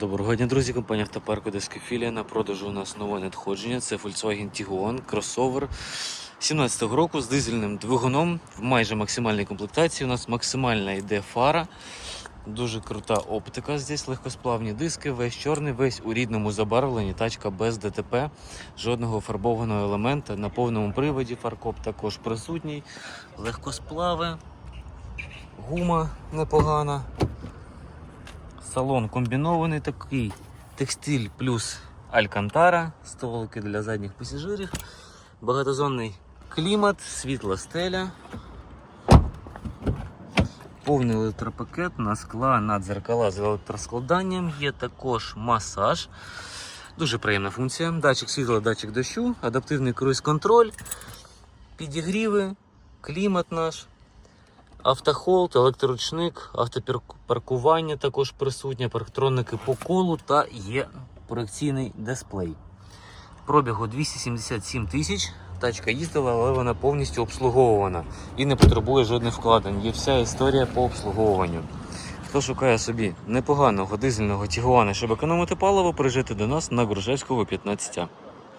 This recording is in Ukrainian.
Доброго дня, друзі. Компанія Автопарк Одеська філія. На продажу у нас нове надходження. Це Volkswagen Tiguan кросовер 17-го року з дизельним двигуном в майже максимальній комплектації. У нас максимальна йде фара. Дуже крута оптика здесь, легкосплавні диски, весь чорний, весь у рідному забарвленні, тачка без ДТП, жодного фарбованого елемента. На повному приводі фаркоп також присутній. Легкосплави, гума непогана. Салон комбінований такий текстиль плюс алькантара, столики для задніх пасажирів, багатозонний клімат, світла стеля, повний електропакет на скла, на дзеркала з електроскладанням, є також масаж. Дуже приємна функція. Датчик світла, датчик дощу, адаптивний круїз-контроль, підігріви, клімат наш. Автохолд, електроручник, автопаркування також присутнє, парктроники по колу та є проекційний дисплей. Пробігу 277 тисяч. Тачка їздила, але вона повністю обслуговувана і не потребує жодних вкладень. Є вся історія по обслуговуванню. Хто шукає собі непоганого дизельного тігуана, щоб економити паливо, приїжджайте до нас на Гружевського 15.